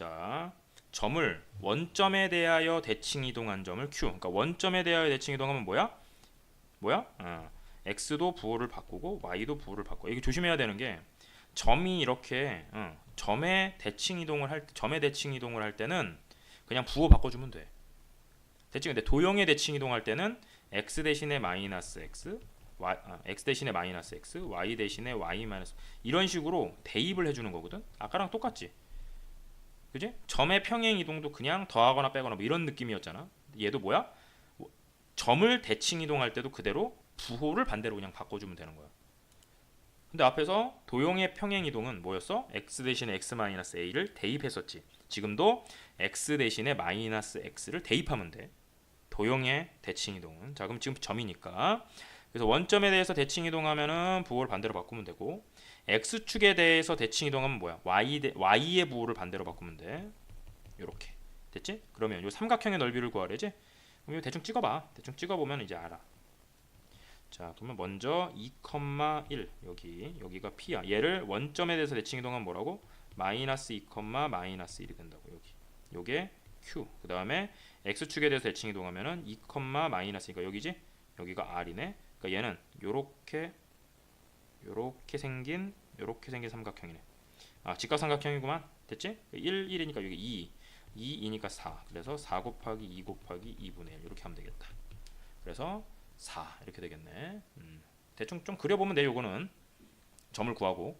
자, 점을 원점에 대하여 대칭 이동한 점을 Q. 그러니까 원점에 대하여 대칭 이동하면 뭐야? 뭐야? 어, x도 부호를 바꾸고 y도 부호를 바꿔. 이게 조심해야 되는 게 점이 이렇게 어, 점에 대칭 이동을 할 점에 대칭 이동을 할 때는 그냥 부호 바꿔주면 돼. 대칭 근데 도형의 대칭 이동할 때는 x 대신에 마이너스 x, y, 아, x 대신에 마이너스 x, y 대신에 y 마이너스 이런 식으로 대입을 해주는 거거든. 아까랑 똑같지. 그지? 점의 평행 이동도 그냥 더하거나 빼거나 뭐 이런 느낌이었잖아. 얘도 뭐야? 점을 대칭 이동할 때도 그대로 부호를 반대로 그냥 바꿔주면 되는 거야. 근데 앞에서 도형의 평행 이동은 뭐였어? x 대신에 x 마이너스 a를 대입했었지. 지금도 x 대신에 마이너스 x를 대입하면 돼. 도형의 대칭 이동은 자 그럼 지금 점이니까 그래서 원점에 대해서 대칭 이동하면은 부호를 반대로 바꾸면 되고 x 축에 대해서 대칭 이동하면 뭐야? y 대, y의 부호를 반대로 바꾸면 돼. 요렇게 됐지? 그러면 요 삼각형의 넓이를 구하래지? 그럼 이거 대충 찍어 봐. 대충 찍어 보면 이제 알아. 자 그러면 먼저 2,1 여기 여기가 p야. 얘를 원점에 대해서 대칭 이동하면 뭐라고? 마이너스 2, 마이너스 1이 된다고 여기. 요게 q. 그 다음에 x축에 대해서 대칭 이동하면은 2, 마이너스니까 여기지? 여기가 r이네. 그러니까 얘는 요렇게 요렇게 생긴 요렇게 생긴 삼각형이네. 아 직각삼각형이구만. 됐지? 1, 1이니까 여기 2, 2, 2니까 4. 그래서 4 곱하기 2 곱하기 2분의 1 이렇게 하면 되겠다. 그래서 4 이렇게 되겠네. 음, 대충 좀 그려보면 돼. 요거는 점을 구하고